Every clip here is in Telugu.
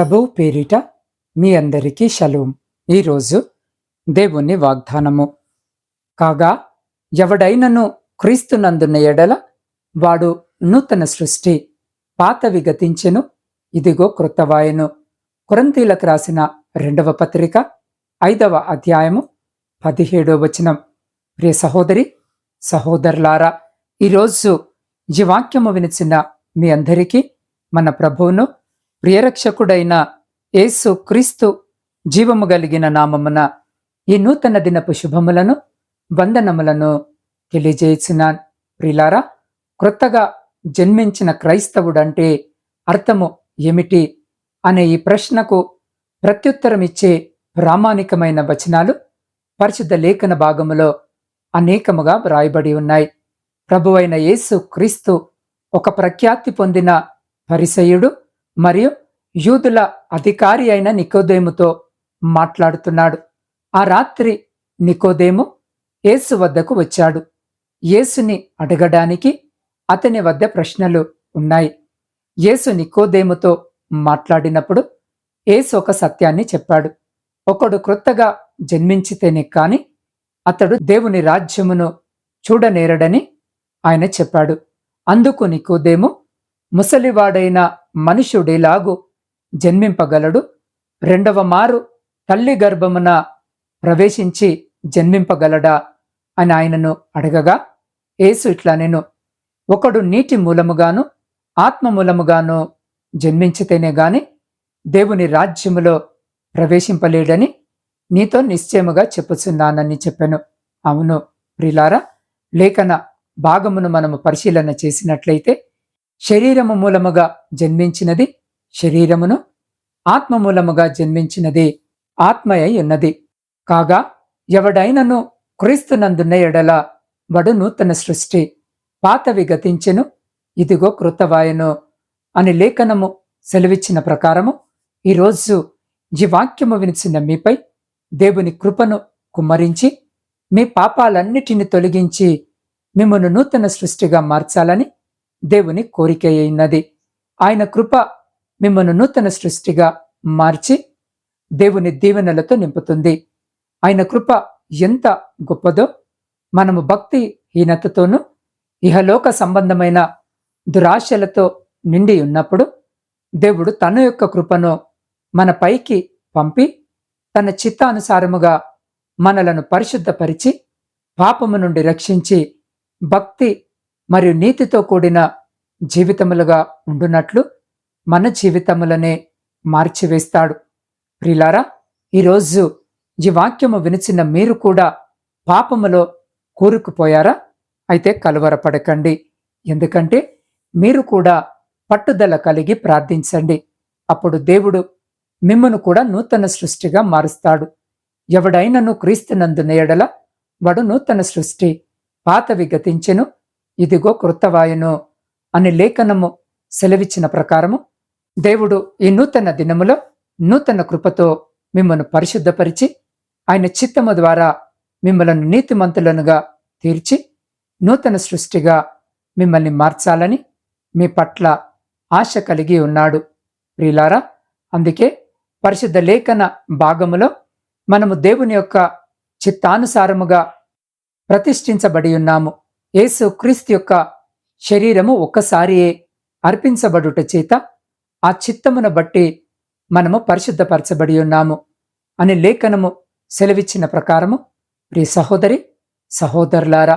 ప్రభువు పేరిట మీ అందరికీ షలోం. ఈరోజు దేవుని వాగ్దానము. కాగా ఎవడైనను క్రీస్తునందున్న ఎడల వాడు నూతన సృష్టి పాతవి గతించెను ఇదిగో కృతవాయను. కొరంతీలకు రాసిన రెండవ పత్రిక ఐదవ అధ్యాయము పదిహేడవ వచనం. ప్రియ సహోదరి సహోదరులారా ఈరోజు ఈ వాక్యము వినిచిన మీ అందరికీ మన ప్రభువును ప్రియరక్షకుడైన యేసు క్రీస్తు జీవము కలిగిన నామమున ఈ నూతన దినపు శుభములను వందనములను తెలియజేసిన ప్రిలారా క్రొత్తగా జన్మించిన క్రైస్తవుడంటే అర్థము ఏమిటి అనే ఈ ప్రశ్నకు ప్రత్యుత్తరం ఇచ్చే ప్రామాణికమైన వచనాలు పరిశుద్ధ లేఖన భాగములో అనేకముగా వ్రాయబడి ఉన్నాయి. ప్రభువైన యేసు క్రీస్తు ఒక ప్రఖ్యాతి పొందిన పరిసయుడు మరియు యూదుల అధికారి అయిన నికోదేముతో మాట్లాడుతున్నాడు. ఆ రాత్రి నికోదేము యేసు వద్దకు వచ్చాడు. యేసుని అడగడానికి అతని వద్ద ప్రశ్నలు ఉన్నాయి. యేసు నికోదేముతో మాట్లాడినప్పుడు యేసు ఒక సత్యాన్ని చెప్పాడు. ఒకడు క్రొత్తగా జన్మించితేనే కాని అతడు దేవుని రాజ్యమును చూడనేరడని ఆయన చెప్పాడు. అందుకు నికోదేము ముసలివాడైన మనుష్యుడిలాగు జన్మింపగలడు. రెండవ మారు తల్లి గర్భమున ప్రవేశించి జన్మింపగలడా అని ఆయనను అడగగా యేసు ఇట్లా నేను ఒకడు నీటి మూలముగాను ఆత్మ మూలముగాను జన్మించితేనే గాని దేవుని రాజ్యములో ప్రవేశింపలేడని నీతో నిశ్చయముగా చెప్పుచున్నానని చెప్పాను. అవును ప్రిలారా లేఖన భాగమును మనము పరిశీలన చేసినట్లయితే శరీరము మూలముగా జన్మించినది శరీరమును ఆత్మ మూలముగా జన్మించినది ఆత్మయై ఉన్నది. కాగా ఎవడైనను క్రీస్తునందున్న ఎడల వడు నూతన సృష్టి పాతవి గతించెను ఇదిగో కృతవాయను అని లేఖనము సెలవిచ్చిన ప్రకారము ఈరోజు ఈ వాక్యము వినిచిన మీపై దేవుని కృపను కుమ్మరించి మీ పాపాలన్నిటిని తొలగించి మిమ్మను నూతన సృష్టిగా మార్చాలని దేవుని కోరిక అయినది. ఆయన కృప మిమ్మల్ని నూతన సృష్టిగా మార్చి దేవుని దీవెనలతో నింపుతుంది. ఆయన కృప ఎంత గొప్పదో మనము భక్తి హీనతతోనూ ఇహలోక సంబంధమైన దురాశలతో నిండి ఉన్నప్పుడు దేవుడు తన యొక్క కృపను మన పైకి పంపి తన చిత్తానుసారముగా మనలను పరిశుద్ధపరిచి పాపము నుండి రక్షించి భక్తి మరియు నీతితో కూడిన జీవితములుగా ఉండునట్లు మన జీవితములనే మార్చివేస్తాడు. ప్రిలారా ఈరోజు ఈ వాక్యము వినిచిన మీరు కూడా పాపములో కూరుకుపోయారా? అయితే కలవరపడకండి. ఎందుకంటే మీరు కూడా పట్టుదల కలిగి ప్రార్థించండి. అప్పుడు దేవుడు మిమ్మను కూడా నూతన సృష్టిగా మారుస్తాడు. ఎవడైనను క్రీస్తునందున ఎడల వడు నూతన సృష్టి పాతవి గతించెను ఇదిగో కృత్తవాయును అని లేఖనము సెలవిచ్చిన ప్రకారము దేవుడు ఈ నూతన దినములో నూతన కృపతో మిమ్మల్ని పరిశుద్ధపరిచి ఆయన చిత్తము ద్వారా మిమ్మలను నీతిమంతులనుగా తీర్చి నూతన సృష్టిగా మిమ్మల్ని మార్చాలని మీ పట్ల ఆశ కలిగి ఉన్నాడు. ప్రియులారా అందుకే పరిశుద్ధ లేఖన భాగములో మనము దేవుని యొక్క చిత్తానుసారముగా ప్రతిష్ఠించబడి ఉన్నాము. యేసు క్రీస్తు యొక్క శరీరము ఒక్కసారియే అర్పించబడుట చేత ఆ చిత్తమును బట్టి మనము పరిశుద్ధపరచబడి ఉన్నాము అని లేఖనము సెలవిచ్చిన ప్రకారము. ప్రియ సహోదరి సహోదరులారా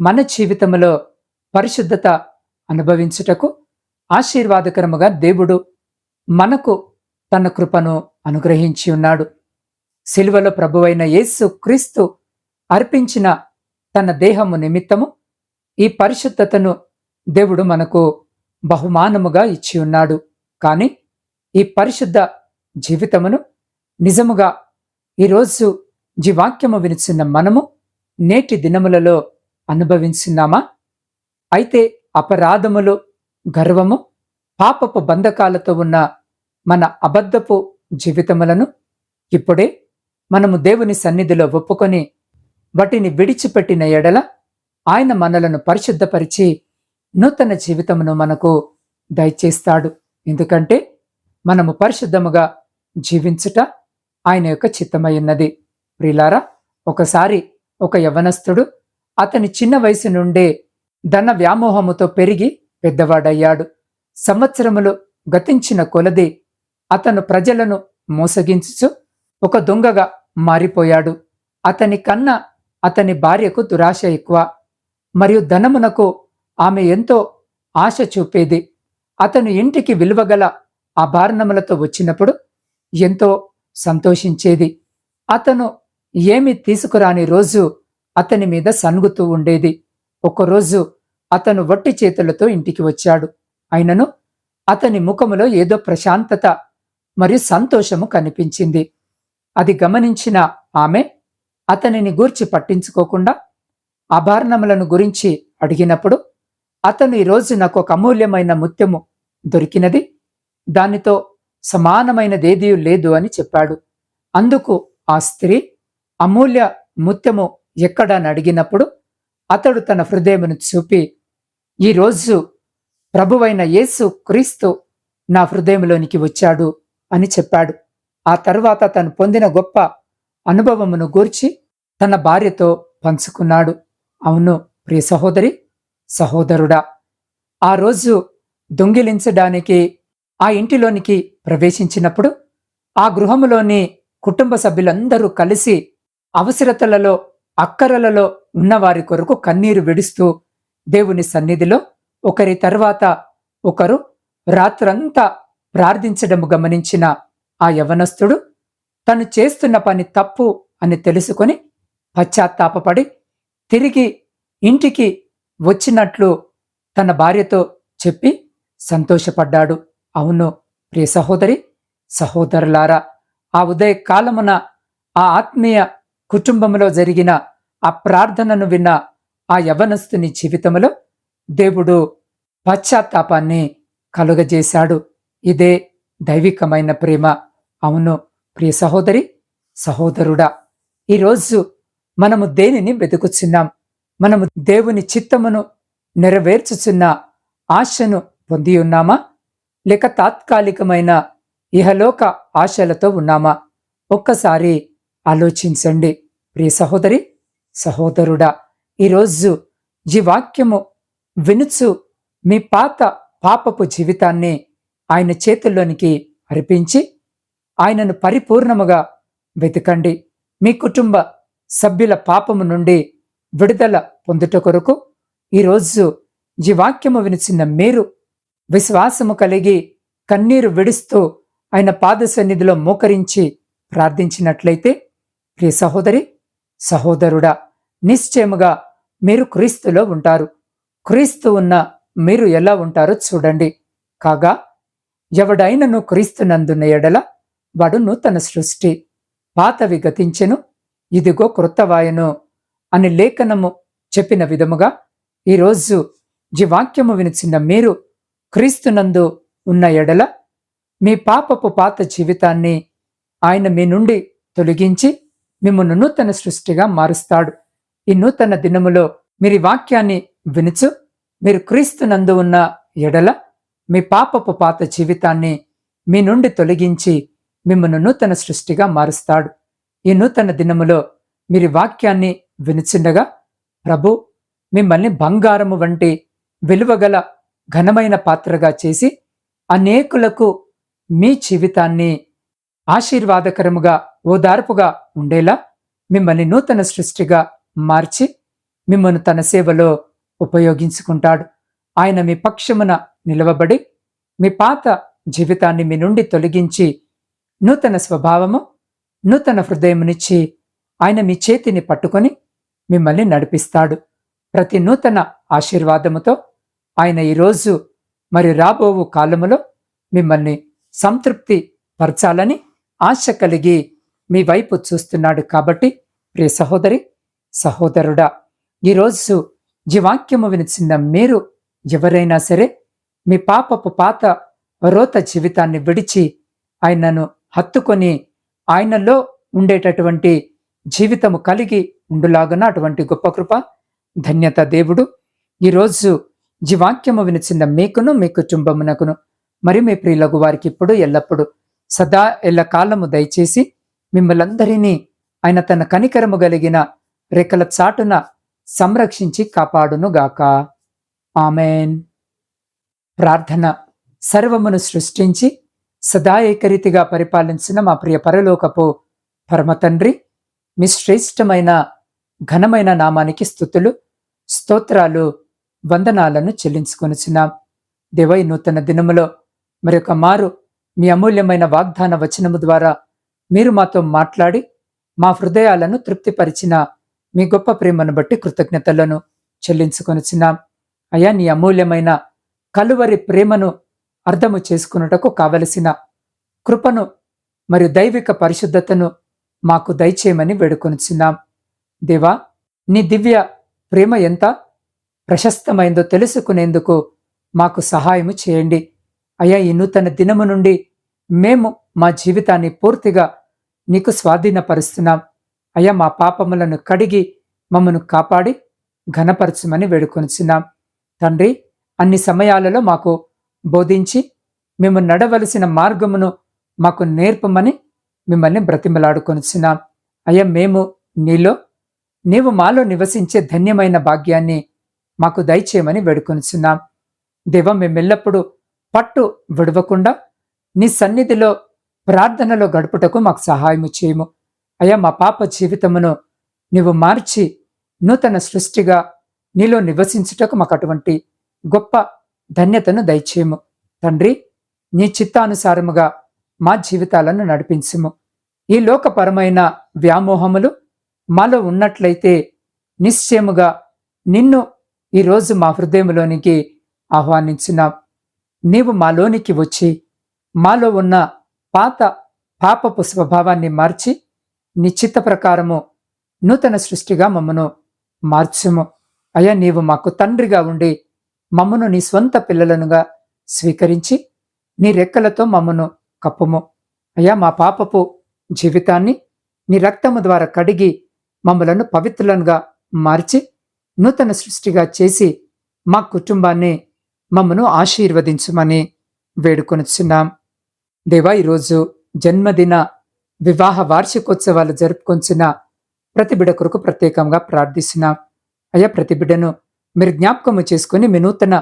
మన జీవితములో పరిశుద్ధత అనుభవించుటకు ఆశీర్వాదకరముగా దేవుడు మనకు తన కృపను అనుగ్రహించి ఉన్నాడు. శిలువలో ప్రభువైన యేసు క్రీస్తు అర్పించిన తన దేహము నిమిత్తము ఈ పరిశుద్ధతను దేవుడు మనకు బహుమానముగా ఇచ్చి ఉన్నాడు. కానీ ఈ పరిశుద్ధ జీవితమును నిజముగా ఈరోజు జీవాక్యము వినిచున్న మనము నేటి దినములలో అనుభవించున్నామా అయితే అపరాధములు గర్వము పాపపు బంధకాలతో ఉన్న మన అబద్ధపు జీవితములను ఇప్పుడే మనము దేవుని సన్నిధిలో ఒప్పుకొని వాటిని విడిచిపెట్టిన ఎడల ఆయన మనలను పరిశుద్ధపరిచి నూతన జీవితమును మనకు దయచేస్తాడు. ఎందుకంటే మనము పరిశుద్ధముగా జీవించుట ఆయన యొక్క చిత్తమైనది ప్రిలారా ఒకసారి ఒక యవనస్తుడు అతని చిన్న వయసు నుండే ధన వ్యామోహముతో పెరిగి పెద్దవాడయ్యాడు. సంవత్సరములు గతించిన కొలది అతను ప్రజలను మోసగించుచు ఒక దొంగగా మారిపోయాడు. అతని కన్నా అతని భార్యకు దురాశ ఎక్కువ. మరియు ధనమునకు ఆమె ఎంతో ఆశ చూపేది. అతను ఇంటికి విలువగల ఆభరణములతో వచ్చినప్పుడు ఎంతో సంతోషించేది. అతను ఏమి తీసుకురాని రోజు అతని మీద సనుగుతూ ఉండేది. ఒకరోజు అతను వట్టి చేతులతో ఇంటికి వచ్చాడు. అయినను అతని ముఖములో ఏదో ప్రశాంతత మరియు సంతోషము కనిపించింది. అది గమనించిన ఆమె అతనిని గూర్చి పట్టించుకోకుండా ఆభరణములను గురించి అడిగినప్పుడు అతను ఈరోజు నాకు ఒక అమూల్యమైన ముత్యము దొరికినది దానితో సమానమైనదేదీ లేదు అని చెప్పాడు. అందుకు ఆ స్త్రీ అమూల్య ముత్యము ఎక్కడని అడిగినప్పుడు అతడు తన హృదయమును చూపి ఈరోజు ప్రభువైన యేసు క్రీస్తు నా హృదయంలోనికి వచ్చాడు అని చెప్పాడు. ఆ తరువాత తను పొందిన గొప్ప అనుభవమును గూర్చి తన భార్యతో పంచుకున్నాడు. అవును ప్రియ సహోదరి సహోదరుడా. ఆ రోజు దొంగిలించడానికి ఆ ఇంటిలోనికి ప్రవేశించినప్పుడు ఆ గృహములోని కుటుంబ సభ్యులందరూ కలిసి అవసరతలలో అక్కరలలో ఉన్నవారి కొరకు కన్నీరు విడుస్తూ దేవుని సన్నిధిలో ఒకరి తర్వాత ఒకరు రాత్రంతా ప్రార్థించడము గమనించిన ఆ యవనస్తుడు తను చేస్తున్న పని తప్పు అని తెలుసుకొని పశ్చాత్తాపపడి తిరిగి ఇంటికి వచ్చినట్లు తన భార్యతో చెప్పి సంతోషపడ్డాడు. అవును ప్రియ సహోదరి సహోదరులారా ఆ ఉదయ కాలమున ఆ ఆత్మీయ కుటుంబంలో జరిగిన ఆ ప్రార్థనను విన్న ఆ యవనస్తుని జీవితంలో దేవుడు పశ్చాత్తాపాన్ని కలుగజేశాడు. ఇదే దైవికమైన ప్రేమ. అవును ప్రియ సహోదరి సహోదరుడా ఈరోజు మనము దేనిని వెతుకుచున్నాం? మనము దేవుని చిత్తమును నెరవేర్చుచున్న ఆశను పొంది ఉన్నామా? లేక తాత్కాలికమైన ఇహలోక ఆశలతో ఉన్నామా? ఒక్కసారి ఆలోచించండి. ప్రియ సహోదరి సహోదరుడా ఈరోజు ఈ వాక్యము వినుచు మీ పాత పాపపు జీవితాన్ని ఆయన చేతుల్లోనికి అర్పించి ఆయనను పరిపూర్ణముగా వెతకండి. మీ కుటుంబ సభ్యుల పాపము నుండి విడుదల పొందుట కొరకు ఈరోజు ఈ వాక్యము వినిచిన మీరు విశ్వాసము కలిగి కన్నీరు విడుస్తూ ఆయన పాద సన్నిధిలో మోకరించి ప్రార్థించినట్లయితే ప్రియ సహోదరి సహోదరుడా నిశ్చయముగా మీరు క్రీస్తులో ఉంటారు. క్రీస్తు ఉన్న మీరు ఎలా ఉంటారో చూడండి. కాగా ఎవడైనను క్రీస్తునందున్న ఎడల వాడు నూతన సృష్టి. పాతవి గతించెను ఇదిగో క్రొత్తవాయను అని లేఖనము చెప్పిన విధముగా ఈరోజు ఈ వాక్యము వినిచిన మీరు క్రీస్తునందు ఉన్న ఎడల మీ పాపపు పాత జీవితాన్ని ఆయన మీ నుండి తొలగించి మిమ్మల్ని నూతన సృష్టిగా మారుస్తాడు. ఈ నూతన దినములో మీరు వాక్యాన్ని వినుచు మీరు క్రీస్తునందు ఉన్న ఎడల మీ పాపపు పాత జీవితాన్ని మీ నుండి తొలగించి మిమ్మల్ని నూతన సృష్టిగా మారుస్తాడు. ఈ నూతన దినములో మీరు వాక్యాన్ని వినుచుండగా ప్రభు మిమ్మల్ని బంగారము వంటి విలువగల ఘనమైన పాత్రగా చేసి అనేకులకు మీ జీవితాన్ని ఆశీర్వాదకరముగా ఓదార్పుగా ఉండేలా మిమ్మల్ని నూతన సృష్టిగా మార్చి మిమ్మల్ని తన సేవలో ఉపయోగించుకుంటాడు. ఆయన మీ పక్షమున నిలవబడి మీ పాత జీవితాన్ని మీ నుండి తొలగించి నూతన స్వభావము నూతన హృదయమునిచ్చి ఆయన మీ చేతిని పట్టుకొని మిమ్మల్ని నడిపిస్తాడు. ప్రతి నూతన ఆశీర్వాదముతో ఆయన ఈరోజు మరి రాబోవు కాలములో మిమ్మల్ని సంతృప్తి పరచాలని ఆశ కలిగి మీ వైపు చూస్తున్నాడు కాబట్టి ప్రియ సహోదరి సహోదరుడా ఈరోజు జీవాక్యము వినిచిన మీరు ఎవరైనా సరే మీ పాపపు పాత రోత జీవితాన్ని విడిచి ఆయనను హత్తుకొని ఆయనలో ఉండేటటువంటి జీవితము కలిగి ఉండులాగున అటువంటి గొప్ప కృప ధన్యత దేవుడు. ఈరోజు జీవాక్యము వినిచిన మీకును మీ కుటుంబమునకును మరి మీ ప్రియులకు వారికి ఇప్పుడు ఎల్లప్పుడు. సదా ఎల్ల కాలము దయచేసి మిమ్మల్ందరినీ ఆయన తన కనికరము కలిగిన రెక్కల చాటున సంరక్షించి కాపాడునుగాక ఆమెన్. ప్రార్థన సర్వమును సృష్టించి సదా ఏకరీతిగా పరిపాలించిన మా ప్రియ పరలోకపు పరమతండ్రి మీ శ్రేష్టమైన ఘనమైన నామానికి స్థుతులు స్తోత్రాలు వందనాలను చెల్లించుకొనిచున్నాం. దేవై నూతన దినములో మరొక మారు మీ అమూల్యమైన వాగ్దాన వచనము ద్వారా మీరు మాతో మాట్లాడి మా హృదయాలను తృప్తిపరిచిన మీ గొప్ప ప్రేమను బట్టి కృతజ్ఞతలను చెల్లించుకొనిచున్నాం. అయా నీ అమూల్యమైన కలువరి ప్రేమను అర్థము చేసుకున్నటకు కావలసిన కృపను మరియు దైవిక పరిశుద్ధతను మాకు దయచేయమని వేడుకొనిచున్నాం. దేవా నీ దివ్య ప్రేమ ఎంత ప్రశస్తమైందో తెలుసుకునేందుకు మాకు సహాయము చేయండి. అయ్యా ఈ నూతన దినము నుండి మేము మా జీవితాన్ని పూర్తిగా నీకు స్వాధీనపరుస్తున్నాం. అయ్యా మా పాపములను కడిగి మమ్మను కాపాడి ఘనపరచమని వేడుకొనిచున్నాం. తండ్రి అన్ని సమయాలలో మాకు బోధించి మేము నడవలసిన మార్గమును మాకు నేర్పమని మిమ్మల్ని బ్రతిమలాడుకొనిచున్నాం. అయ్యా మేము నీలో నీవు మాలో నివసించే ధన్యమైన భాగ్యాన్ని మాకు దయచేయమని వేడుకొనిచున్నాం. దేవ మేమెల్లప్పుడూ పట్టు విడవకుండా నీ సన్నిధిలో ప్రార్థనలో గడుపుటకు మాకు సహాయము చేయము. అయ్యా మా పాప జీవితమును నీవు మార్చి నూతన సృష్టిగా నీలో నివసించుటకు మాకు అటువంటి గొప్ప ధన్యతను దయచేయము. తండ్రి నీ చిత్తానుసారముగా మా జీవితాలను నడిపించుము. ఈ లోకపరమైన వ్యామోహములు మాలో ఉన్నట్లయితే నిశ్చయముగా నిన్ను ఈరోజు మా హృదయంలోనికి ఆహ్వానించున్నాం. నీవు మాలోనికి వచ్చి మాలో ఉన్న పాత పాపపు స్వభావాన్ని మార్చి నీ చిత్త ప్రకారము నూతన సృష్టిగా మమ్మను మార్చుము. అయ్యా నీవు మాకు తండ్రిగా ఉండి మమ్మను నీ స్వంత పిల్లలనుగా స్వీకరించి నీ రెక్కలతో మమ్మను కప్పుము. అయ్యా మా పాపపు జీవితాన్ని నీ రక్తము ద్వారా కడిగి మమ్మలను పవిత్రులనుగా మార్చి నూతన సృష్టిగా చేసి మా కుటుంబాన్ని మమ్మను ఆశీర్వదించమని వేడుకొనిచున్నాం. దేవా ఈరోజు జన్మదిన వివాహ వార్షికోత్సవాలు జరుపుకొంచిన ప్రతి బిడ కొరకు ప్రత్యేకంగా ప్రార్థిస్తున్నాం. అయ్యా ప్రతి బిడ్డను మీరు జ్ఞాపకము చేసుకుని మీ నూతన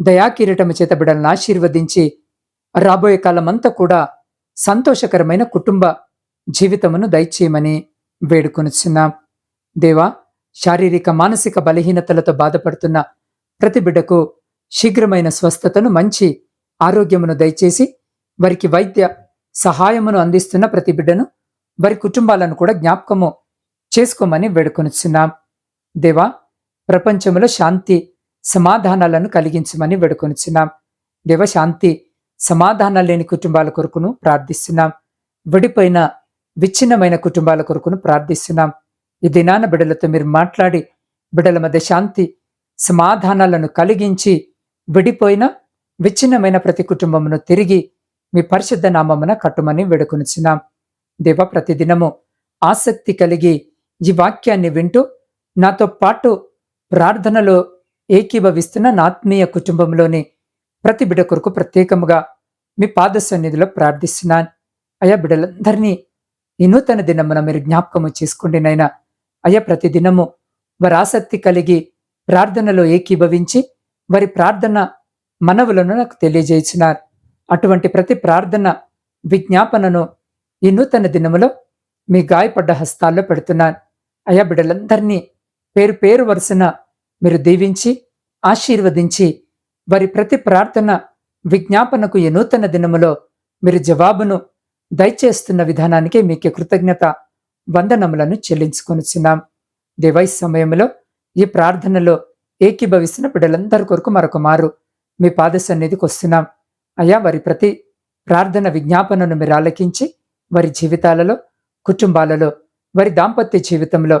దయాకిరీటము చేత బిడ్డలను ఆశీర్వదించి రాబోయే కాలమంతా కూడా సంతోషకరమైన కుటుంబ జీవితమును దయచేయమని వేడుకొనిచున్నాం. దేవా శారీరక మానసిక బలహీనతలతో బాధపడుతున్న ప్రతి బిడ్డకు శీఘ్రమైన స్వస్థతను మంచి ఆరోగ్యమును దయచేసి వారికి వైద్య సహాయమును అందిస్తున్న ప్రతి బిడ్డను వారి కుటుంబాలను కూడా జ్ఞాపకము చేసుకోమని వేడుకొనిచున్నాం. దేవా ప్రపంచంలో శాంతి సమాధానాలను కలిగించమని వేడుకొనిచున్నాం. దేవ శాంతి సమాధానాలు లేని కుటుంబాల కొరకును ప్రార్థిస్తున్నాం. విడిపోయిన విచ్ఛిన్నమైన కుటుంబాల కొరకును ప్రార్థిస్తున్నాం. ఈ దినాన బిడలతో మీరు మాట్లాడి బిడల మధ్య శాంతి సమాధానాలను కలిగించి విడిపోయిన విచ్ఛిన్నమైన ప్రతి కుటుంబమును తిరిగి మీ పరిశుద్ధ నామమున కట్టుమని వేడుకొనిచున్నాం. దేవ ప్రతిదినము ఆసక్తి కలిగి ఈ వాక్యాన్ని వింటూ నాతో పాటు ప్రార్థనలో ఏకీభవిస్తున్న నాత్మీయ కుటుంబంలోని ప్రతి బిడ కొరకు ప్రత్యేకముగా మీ పాద సన్నిధిలో ప్రార్థిస్తున్నాను. అయా బిడ్డలందరినీ ఈ నూతన దినమున మీరు జ్ఞాపకము చేసుకోండి నైనా అయ్యా ప్రతి దినము వారి ఆసక్తి కలిగి ప్రార్థనలో ఏకీభవించి వారి ప్రార్థన మనవులను నాకు తెలియజేసినారు. అటువంటి ప్రతి ప్రార్థన విజ్ఞాపనను ఈ నూతన దినములో మీ గాయపడ్డ హస్తాల్లో పెడుతున్నాను. అయా బిడ్డలందరినీ పేరు పేరు వరుసన మీరు దీవించి ఆశీర్వదించి వారి ప్రతి ప్రార్థన విజ్ఞాపనకు ఈ నూతన దినములో మీరు జవాబును దయచేస్తున్న విధానానికి మీకు కృతజ్ఞత వందనములను చెల్లించుకొనిచున్నాం. దేవై సమయంలో ఈ ప్రార్థనలో ఏకీభవిస్తున్న బిడ్డలందరి కొరకు మరొక మారు మీ పాద సన్నిధికి వస్తున్నాం. అయ్యా వారి ప్రతి ప్రార్థన విజ్ఞాపనను మీరు ఆలకించి వారి జీవితాలలో కుటుంబాలలో వారి దాంపత్య జీవితంలో